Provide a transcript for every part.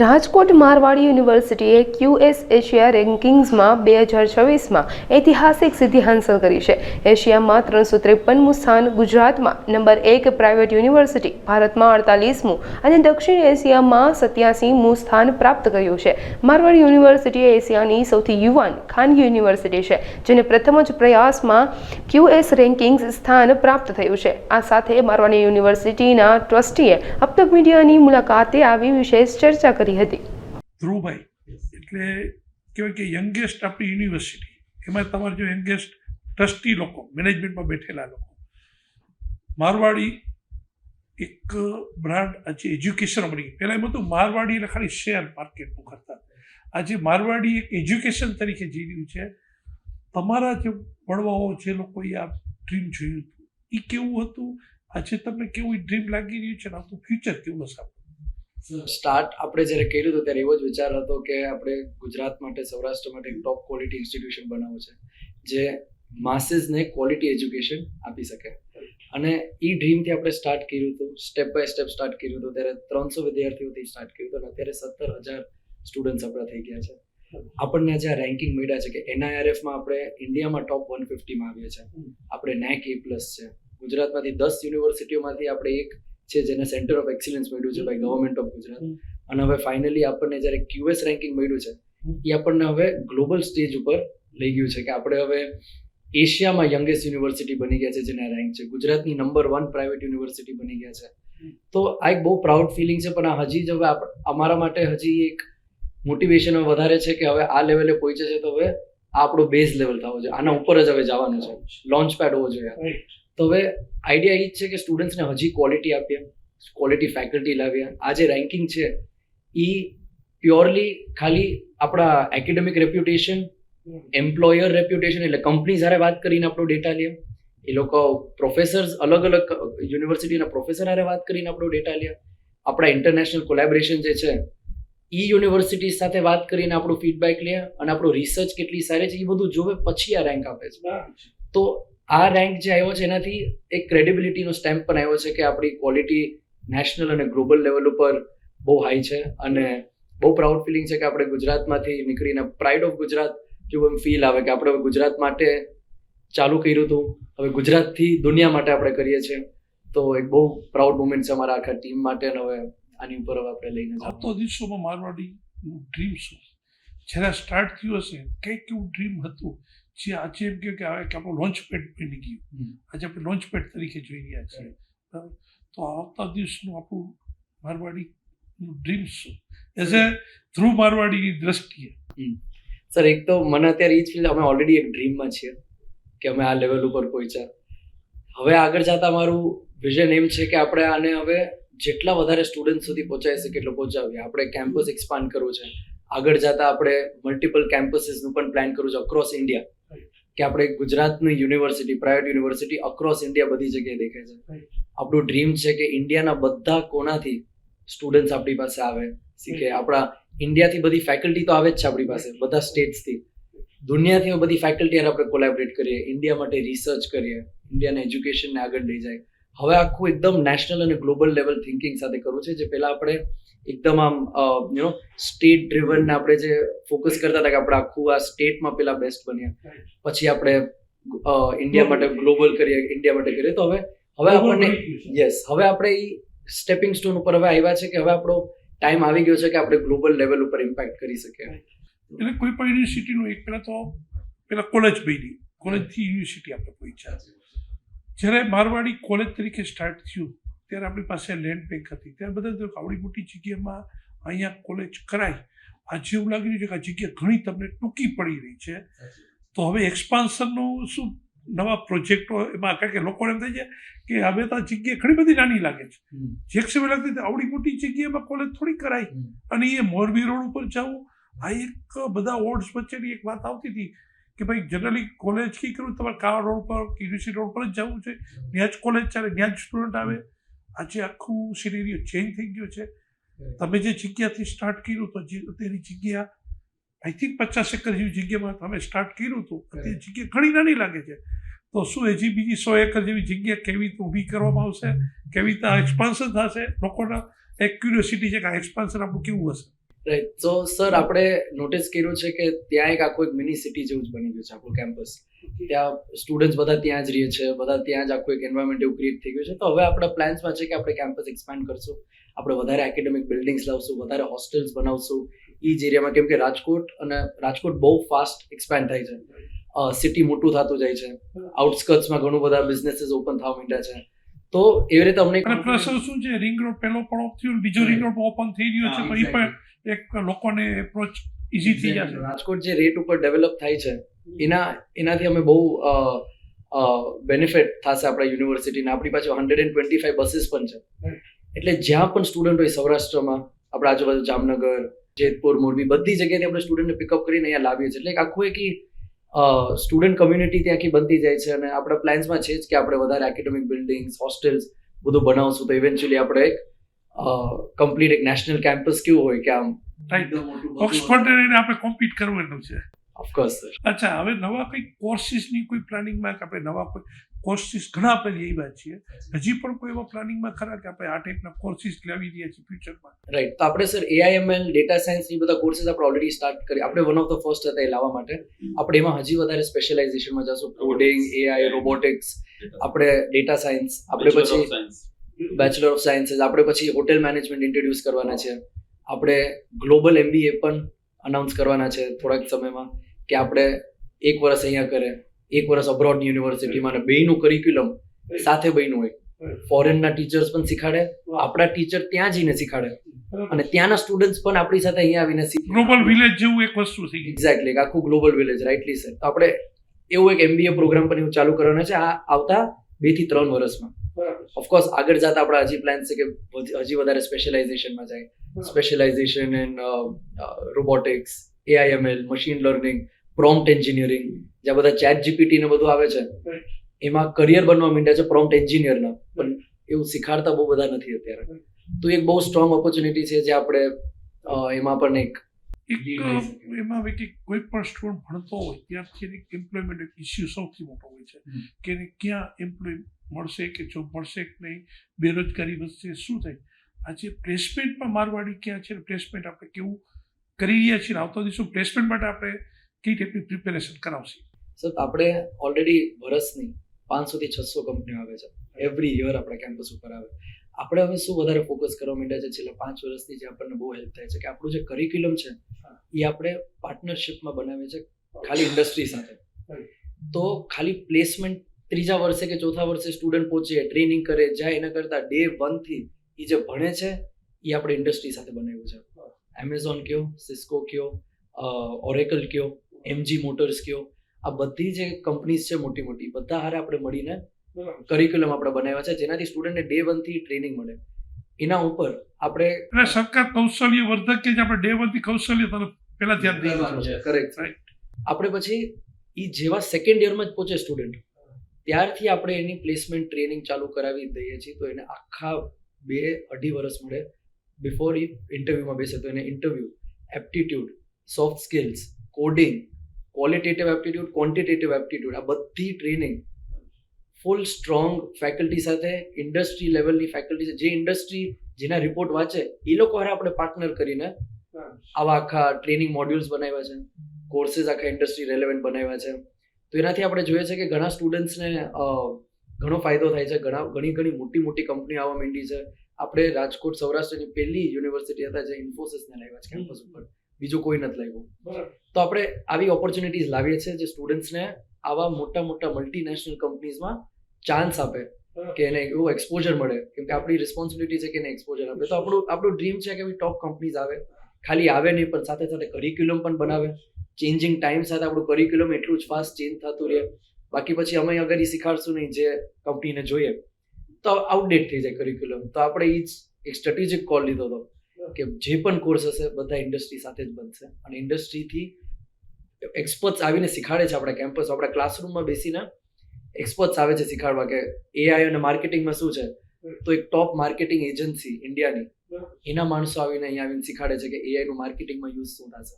રાજકોટ મારવાડી યુનિવર્સિટીએ QS Asia રેન્કિંગ્સમાં બે હજાર છવ્વીસમાં ઐતિહાસિક સિદ્ધિ હાંસલ કરી છે. એશિયામાં ત્રણસો ત્રેપનમું સ્થાન ગુજરાતમાં, નંબર એક પ્રાઇવેટ યુનિવર્સિટી ભારતમાં અડતાલીસમું અને દક્ષિણ એશિયામાં સત્યાસીમું સ્થાન પ્રાપ્ત કર્યું છે. મારવાડી યુનિવર્સિટી એશિયાની સૌથી યુવાન ખાનગી યુનિવર્સિટી છે, જેને પ્રથમ જ પ્રયાસમાં ક્યુએસ રેન્કિંગ્સ સ્થાન પ્રાપ્ત થયું છે. આ સાથે મારવાડી યુનિવર્સિટીના ટ્રસ્ટીએ અપટક મીડિયાની મુલાકાતે આવી વિશેષ ચર્ચા કરી. હતી. ધ્રુવભાઈ, એટલે કહેવાય કે યંગેસ્ટ આપણી યુનિવર્સિટી એમાં તમારે જો યંગેસ્ટ ટ્રસ્ટી લોકો મેનેજમેન્ટમાં બેઠેલા લોકો. મારવાડી એક બ્રાન્ડ આજે એજ્યુકેશન બની પહેલાં એમ હતું મારવાડી એટલે ખાલી શેર માર્કેટનું કરતા. આજે મારવાડી એક એજ્યુકેશન તરીકે જઈ રહ્યું છે. તમારા જે વડવાઓ જે લોકોએ આ ડ્રીમ જોયું હતું એ કેવું હતું? આજે તમને કેવું ડ્રીમ લાગી રહ્યું છે? ને આપણું ફ્યુચર કેવું હશે? સ્ટાર્ટ આપણે જ્યારે કર્યું હતું ત્યારે એવો જ વિચાર હતો કે આપણે ગુજરાત માટે સૌરાષ્ટ્ર માટે એક ટોપ ક્વોલિટી ઇન્સ્ટિટ્યુશન બનાવવું છે જે માસીસને ક્વોલિટી એજ્યુકેશન આપી શકે. અને એ ડ્રીમથી આપણે સ્ટાર્ટ કર્યું હતું સ્ટેપ બાય સ્ટેપ સ્ટાર્ટ કર્યું હતું ત્યારે ત્રણસો વિદ્યાર્થીઓથી સ્ટાર્ટ કર્યું હતું અને અત્યારે સત્તર હજાર સ્ટુડન્ટ્સ આપણા થઈ ગયા છે. આપણને આજે આ રેન્કિંગ મળ્યા છે કે એનઆઈઆરએફમાં આપણે ઇન્ડિયામાં ટોપ વન ફિફ્ટીમાં આવીએ છીએ. આપણે નેક એ પ્લસ છે. ગુજરાતમાંથી દસ યુનિવર્સિટીઓમાંથી આપણે એક છે જેને સેન્ટર ઓફ એક્સિલન્સ મળ્યું છે બાય ગવર્મેન્ટ ઓફ ગુજરાત અને હવે ફાઇનલી આપણને જ્યારે ક્યુએસ રેન્કિંગ મળ્યું છે એ આપણને હવે ગ્લોબલ સ્ટેજ ઉપર લઈ ગયું છે કે આપણે હવે એશિયામાં યંગેસ્ટ યુનિવર્સિટી બની ગયા છે જેના રેન્ક છે. ગુજરાતની નંબર વન પ્રાઇવેટ યુનિવર્સિટી બની ગયા છે. તો આ એક બહુ પ્રાઉડ ફિલિંગ છે પણ હજી જ હવે અમારા માટે હજી એક મોટિવેશન વધારે છે કે હવે આ લેવલે પહોંચે છે તો હવે આપણો બેઝ લેવલ થવો જોઈએ. આના ઉપર જ હવે જવાનું છે. લોન્ચ પેડ હોવો જોઈએ. તો હવે આઈડિયા એ જ છે કે સ્ટુડન્ટ્સને હજી ક્વોલિટી આપીએ ક્વોલિટી ફેકલ્ટી લાવીએ. આ જે રેન્કિંગ છે એ પ્યોરલી ખાલી આપણા એકેડેમિક રેપ્યુટેશન એમ્પ્લોયર રેપ્યુટેશન એટલે કંપની જ્યારે વાત કરીને આપણો ડેટા લે એ લોકો પ્રોફેસર્સ અલગ અલગ યુનિવર્સિટીના પ્રોફેસર હારે વાત કરીને આપણો ડેટા લે આપણા ઇન્ટરનેશનલ કોલેબરેશન જે છે ઈ યુનિવર્સિટી સાથે વાત કરીને આપણું ફીડબેક લે અને આપણું રિસર્ચ કેટલી સારી છે એ બધું જોવે પછી આ રેન્ક આપે છે. તો આ રેન્ક જે આવ્યો છે એનાથી એક ક્રેડિબિલિટીનો સ્ટેમ્પ પણ આવ્યો છે કે આપણી ક્વોલિટી નેશનલ અને ગ્લોબલ લેવલ ઉપર બહુ હાઈ છે અને બહુ પ્રાઉડ ફિલિંગ છે કે આપણે ગુજરાતમાંથી નીકળીને પ્રાઇડ ઓફ ગુજરાત જેવું એમ ફીલ આવે કે આપણે હવે ગુજરાત માટે ચાલુ કર્યું હતું. હવે ગુજરાતથી દુનિયા માટે આપણે કરીએ છીએ. તો એક બહુ પ્રાઉડ મુમેન્ટ છે અમારા આખા ટીમ માટે અને હવે આની ઉપર હવે આપણે લઈને આવતો દિવસોમાં મારવાડીનું ડ્રીમ શું? જ્યારે સ્ટાર્ટ થયું હશે કંઈક એવું ડ્રીમ હતું? જે આજે એમ કહ્યું કે હવે કે આપણું લોન્ચ પેડ બની ગયું. આજે આપણે લોન્ચ પેડ તરીકે જોઈ રહ્યા છીએ. બરાબર? તો આવતા દિવસનું આપણું મારવાડીનું ડ્રીમ શું? એઝ એ થ્રુ મારવાડીની દ્રષ્ટિએ. સર એક તો મને અત્યારે એ જ ફીલ અમે ઓલરેડી એક ડ્રીમમાં છીએ કે અમે આ લેવલ ઉપર પહોંચ્યા. હવે આગળ જતા મારું વિઝન એમ છે કે આપણે આને હવે જેટલા વધારે સ્ટુડન્ટ સુધી પહોંચાઈ શકે એટલો પહોંચાવીએ આપણે કેમ્પસ એક્સપાન્ડ કરવું છે. આગળ જતા આપણે મલ્ટિપલ કેમ્પસીસનું પણ પ્લાન કરવું છે અક્રોસ ઇન્ડિયા કે આપણે ગુજરાતની university private university across India બધી જગ્યાએ દેખાય છે. આપણું ડ્રીમ છે કે ઇન્ડિયાના બધા કોનાથી સ્ટુડન્ટ્સ આપણી પાસે આવે શીખે. આપણા ઇન્ડિયાથી બધી ફેકલ્ટી તો આવે જ છે આપણી પાસે બધા સ્ટેટ્સથી દુનિયાથી બધી ફેકલ્ટી આપણે કોલેબરેટ કરીએ ઇન્ડિયા માટે રિસર્ચ કરીએ ઇન્ડિયાના એજ્યુકેશનને આગળ લઈ જાય. હવે આખું એકદમ નેશનલ અને ગ્લોબલ લેવલ થિંકિંગ સાથે કરવું છે જે પહેલાં આપણે એકદમ આમ યુ નો સ્ટેટ ડ્રિવન આપણે જે ફોકસ કરતા હતા કે આપણે આખું આ સ્ટેટમાં પેલા બેસ્ટ બન્યા. પછી આપણે ઇન્ડિયા માટે ગ્લોબલ કરીએ ઇન્ડિયા માટે કરીએ. તો હવે હવે આપણને યસ હવે આપણે એ સ્ટેપિંગ સ્ટોન ઉપર હવે આવ્યા છે કે હવે આપણો ટાઈમ આવી ગયો છે કે આપણે ગ્લોબલ લેવલ ઉપર ઇમ્પેક્ટ કરી શકીએ. એટલે કોઈ પણ યુનિવર્સિટીનું એક પહેલાં તો પહેલાં કોલેજ બની. કોલેજથી યુનિવર્સિટી આપણે પહોંચ્યા. જ્યારે મારવાડી કોલેજ તરીકે સ્ટાર્ટ થયું ત્યારે આપણી પાસે લેન્ડ બેંક હતી. ત્યારે બધા આવડી મોટી જગ્યામાં અહીંયા કોલેજ કરાય આજે એવું લાગી રહ્યું છે કે આ જગ્યા ઘણી તમને ટૂંકી પડી રહી છે. તો હવે એક્સપાન્શનનું શું નવા પ્રોજેક્ટો એમાં? કારણ કે લોકોને એમ થાય છે કે હવે તો જગ્યા ઘણી બધી નાની લાગે છે. જે સમય લાગતી આવડી મોટી જગ્યામાં કોલેજ થોડી કરાય અને એ મોરબી રોડ ઉપર જવું. આ એક બધા વોર્ડ્સ વચ્ચેની એક વાત આવતી હતી કે ભાઈ જનરલી કોલેજ કી કરું? તમારે કાર રોડ પર યુનિવર્સિટી રોડ પર જ જવું છે. ત્યાં જ કોલેજ ચાલે ત્યાં જ સ્ટુડન્ટ આવે. આજે આખું સિનેરિયો ચેન્જ થઈ ગયો છે. તમે જે જગ્યાથી સ્ટાર્ટ કર્યું તો જે તેની જગ્યા આઈ થિંક પચાસ એકર જેવી જગ્યામાં તમે સ્ટાર્ટ કર્યું હતું તે જગ્યા ઘણી નાની લાગે છે. તો શું હજી બીજી સો એકર જેવી જગ્યા કેવી રીતે ઊભી કરવામાં આવશે? કેવી રીતે એક્સપાન્શન થશે? લોકોના એક ક્યુરિયોસિટી છે કે આ એક્સપાન્શન આપણું કેવું હશે? રાઈટ તો સર આપણે નોટિસ કર્યું છે કે ત્યાં એક આખું એક મિની સિટી જેવું જ બની ગયું છે આપણું કેમ્પસ ત્યાં સ્ટુડન્ટ્સ બધા ત્યાં જ રહે છે બધા ત્યાં જ આખું એક એન્વાયરમેન્ટ એવું ક્રિએટ થઈ ગયું છે. તો હવે આપણા પ્લાન્સમાં છે કે આપણે કેમ્પસ એક્સપાન્ડ કરશું આપણે વધારે એકેડેમિક બિલ્ડિંગ્સ લાવશું વધારે હોસ્ટેલ્સ બનાવશું. એ જ એરિયામાં કેમ કે રાજકોટ અને રાજકોટ બહુ ફાસ્ટ એક્સપાન્ડ થાય છે. સિટી મોટું થતું જાય છે. આઉટસ્કર્ટ્સમાં ઘણું બધા બિઝનેસીસ ઓપન થવા માંડ્યા છે. તો એવી રીતે અમને અને શું છે? રિંગ રોડ પહેલો પણ ઓફ થયો બીજો રિંગ રોડ ઓપન થઈ રહ્યો છે તો એ પણ એક લોકોને એપ્રોચ ઇઝી થઈ જશે. રાજકોટ જે રેટ ઉપર ડેવલપ થાય છે એના એનાથી અમે બહુ બેનિફિટ થશે આપણા યુનિવર્સિટીને આપણી પાસે hundred and twenty five buses પણ છે. એટલે જ્યાં પણ સ્ટુડન્ટ હોય સૌરાષ્ટ્રમાં આપણા આજુબાજુ જામનગર જેતપુર મોરબી બધી જગ્યાએથી આપણે સ્ટુડન્ટને પિકઅપ કરીને અહીંયા લાવીએ છીએ. એટલે એક આખું એક સ્ટુડન્ટ કમ્યુનિટી ત્યાંથી બનતી જાય છે અને આપણા પ્લાન્સમાં છે જ કે આપણે વધારે એકેડેમિક બિલ્ડિંગ્સ હોસ્ટેલ્સ બધું બનાવશું. તો ઇવેન્ચ્યુઅલી આપણે એક કમ્પ્લીટ એક નેશનલ કેમ્પસ કેવું હોય કે આમ ઓક્સફર્ડ આપણે કોમ્પીટ કરવાનું છે. ઓફકોર્સ સર અચ્છા હવે નવા કંઈક કોર્સિસની કોઈ પ્લાનિંગમાં કે આપણે નવા કોઈ કોર્સિસ ઘણા આપણે લઈ આવ્યા છીએ. હજી પણ કોઈ એવા પ્લાનિંગમાં ખરા કે આપણે આ ટાઈપના કોર્સિસ લાવી રહ્યા છીએ ફ્યુચરમાં રાઈટ તો આપણે સર એઆઈએમએલ ડેટા સાયન્સની બધા કોર્સિસ આપણે ઓલરેડી સ્ટાર્ટ કરી આપણે વન ઓફ ધ ફર્સ્ટ હતા એ લાવવા માટે. આપણે એમાં હજી વધારે સ્પેશિયલાઇઝેશનમાં જશું. કોડિંગ એઆઈ રોબોટિક્સ આપણે ડેટા સાયન્સ આપણે પછી બેચલર ઓફ સાયન્સીસ આપણે પછી હોટેલ મેનેજમેન્ટ ઇન્ટ્રોડ્યુસ કરવાના છે. આપણે ગ્લોબલ એમબીએ પણ અનાઉન્સ કરવાના છે થોડાક સમયમાં કે આપણે એક વર્ષ અહીંયા કરે. એક વર્ષ અબ્રોડ યુનિવર્સિટીમાં અને બેયનું કરિક્યુલમ સાથે બહેનું હોય ફોરેનના ટીચર્સ પણ શીખાડે આપણા ટીચર ત્યાં જઈને શીખાડે. અને ત્યાંના સ્ટુડન્ટ્સ પણ આપણી સાથે અહીંયા આવીને શીખે ગ્લોબલ વિલેજ જેવું એક વસ્તુ થઈ ગઈ એક્ઝેક્ટલી આખું ગ્લોબલ વિલેજ રાઇટલી સર તો આપણે એવું એક એમબીએ પ્રોગ્રામ પણ એવું ચાલુ કરવાના છે આ આવતા બેથી ત્રણ વર્ષમાં. ઓફકોર્સ આગળ જતા આપણા હજી પ્લાન છે કે હજી વધારે સ્પેશિયલાઇઝેશનમાં જાય. Specialization in robotics AIML machine learning prompt engineering જ્યાં બધા ચેટ જીપીટી ને બધું આવે છે એમાં કરિયર બનવા માંડ્યા છે પ્રોમ્પ્ટ એન્જિનિયરના પણ એવું શીખાડતા બહુ બધા નથી અત્યારે. તો એક બહુ સ્ટ્રોંગ ઓપોર્ચ્યુનિટી છે જે આપણે એમાં પણ એક એક એમાં હવે કે કોઈ પણ સ્ટુડન્ટ ભણતો હોય ત્યારથી એની એમ્પ્લોયમેન્ટ ઇસ્યુ સૌથી મોટો હોય છે. કે એને ક્યાં એમ્પ્લોય મળશે કે જોબ મળશે કે નહીં બેરોજગારી વધશે શું થાય? આજે પ્લેસમેન્ટમાં મારવાડી ક્યાં છે પ્લેસમેન્ટ આપણે કેવું કરી રહ્યા છીએ ને આવતા દિવસો પ્લેસમેન્ટ માટે આપણે કઈ ટાઈપની પ્રિપેરેશન કરાવશે? સર આપણે ઓલરેડી વર્ષની પાંચસોથી છસો કંપનીઓ આવે છે. એવરી યર આપણા કેમ્પસ ઉપર આવે. આપણે હવે શું વધારે ફોકસ કરવા માંડ્યા છે? છેલ્લા પાંચ વર્ષથી જે આપણને બહુ હેલ્પ થાય છે કે આપણું જે કરિક્યુલમ છે, એ આપણે પાર્ટનરશિપમાં બનાવીએ છે ખાલી ઇન્ડસ્ટ્રી સાથે. તો ખાલી પ્લેસમેન્ટ ત્રીજા વર્ષે કે ચોથા વર્ષે સ્ટુડન્ટ પહોંચે ટ્રેનિંગ કરે, જાય એના કરતાં ડે વનથી એ જે ભણે છે, એ આપણે ઇન્ડસ્ટ્રી સાથે બનાવ્યું છે. એમેઝોન કયો સિસ્કો કયો ઓરેકલ કયો એમજી મોટર્સ કયો આ બધી જે કંપનીઝ છે મોટી મોટી બધા હારે આપણે મળીને કરિક્યુલમ આપણે બનાવ્યા છે જેનાથી સ્ટુડન્ટને ડે વનથી ટ્રેનિંગ મળે. એના ઉપર આપણે એટલે સરકાર કૌશલ્ય વર્ધક કે જે આપણે ડે વનથી કૌશલ્ય તરફ પહેલા ધ્યાન દેવાનું છે કરેક્ટ. આપણે પછી એ જેવા સેકન્ડ યરમાં જ પહોંચે સ્ટુડન્ટ ત્યારથી આપણે એની પ્લેસમેન્ટ ટ્રેનિંગ ચાલુ કરાવી દઈએ છીએ તો એને આખા બે અઢી વર્ષ મળે. બિફોર ઇન્ટરવ્યુમાં બેસે તો એને interview aptitude soft skills coding qualitative aptitude quantitative aptitude આ બધી ટ્રેનિંગ ફૂલ સ્ટ્રોંગ ફેકલ્ટી સાથે ઇન્ડસ્ટ્રી લેવલની ફેકલ્ટી જે ઇન્ડસ્ટ્રી જેના રિપોર્ટ વાંચે, એ લોકો હારે આપણે પાર્ટનર કરીને આવા આખા ટ્રેનિંગ મોડ્યુલ્સ બનાવ્યા છે. કોર્સીસ આખા ઇન્ડસ્ટ્રી રેલેવન્ટ બનાવ્યા છે. તો એનાથી આપણે જોઈએ છે કે ઘણા સ્ટુડન્ટ્સને ઘણો ફાયદો થાય છે. ઘણા, ઘણી ઘણી મોટી મોટી કંપનીઓ આવવા માંડી છે. આપણે રાજકોટ, સૌરાષ્ટ્રની પહેલી યુનિવર્સિટી હતા જે ઇન્ફોસિસને લાવ્યા છે કેમ્પસ ઉપર. બીજું કોઈ નથી લાગ્યો. તો આપણે આવી ઓપોર્ચ્યુનિટીઝ લાવીએ છીએ જે સ્ટુડન્ટ્સને આવા મોટા મોટા મલ્ટીનેશનલ કંપનીઝમાં ચાન્સ આપે કે એને એવું એક્સપોઝર મળે. કેમ કે આપણી રિસ્પોન્સિબિલિટી છે કે એને એક્સપોઝર આપે. તો આપણું આપણું ડ્રીમ છે કે ટોપ કંપનીઝ આવે. ખાલી આવે નહીં પણ સાથે સાથે કરિક્યુલમ પણ બનાવે. ચેન્જિંગ ટાઈમ સાથે આપણું કરિક્યુલમ એટલું જ ફાસ્ટ ચેન્જ થતું રહે. બાકી પછી અમે અગર એ શીખાડશું નહીં જે કંપનીને જોઈએ તો આઉટડેટ થઈ જાય કરિક્યુલમ તો આપણે એ જ એક સ્ટ્રેટેજિક કોલ લીધો હતો. કે જે પણ કોર્સ હશે બધા ઇન્ડસ્ટ્રી સાથે જ બનશે. અને ઇન્ડસ્ટ્રીથી એક્સપર્ટ્સ આવીને શીખાડે છે આપણા કેમ્પસ આપણા ક્લાસરૂમમાં બેસીને એક્સપર્ટ્સ આવે છે શીખાડવા કે એઆઈ અને માર્કેટિંગમાં શું છે? તો એક ટોપ માર્કેટિંગ એજન્સી ઇન્ડિયાની. એના માણસો આવીને અહીંયા આવીને શીખાડે છે કે એઆઈ નું માર્કેટિંગમાં યુઝ શું થશે.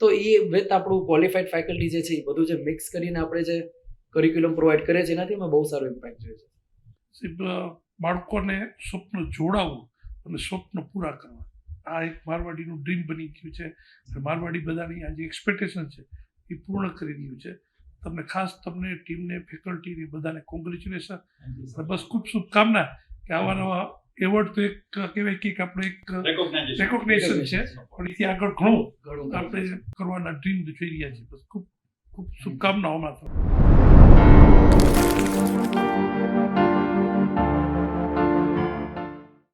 તો એ વિથ આપણું ક્વોલિફાઈડ ફેકલ્ટી જે છે એ બધું જે મિક્સ કરીને આપણે જે કરિક્યુલમ પ્રોવાઈડ કરે છે એનાથી એમાં બહુ સારો ઇમ્પેક્ટ જોયો છે બાળકોને સ્વપ્ન જોડાવવું અને સ્વપ્ન પૂરા કરવા. આ એક મારવાડીનું ડ્રીમ બની ગયું છે. અને મારવાડી બધાની આ જે એક્સપેક્ટેશન છે એ પૂર્ણ કરી રહ્યું છે. તમને ખાસ તમને ટીમને ફેકલ્ટીને બધાને કોંગ્રેચ્યુલેશન અને બસ ખૂબ શુભકામના કે આવા નવા એવોર્ડ તો એક કહેવાય કે આપણે એક રેકોગ્નેશન છે. પણ એથી આગળ ઘણું ઘણું આપણે કરવાના ડ્રીમ જોઈ રહ્યા છીએ. બસ ખૂબ ખૂબ શુભકામનાઓ માત્ર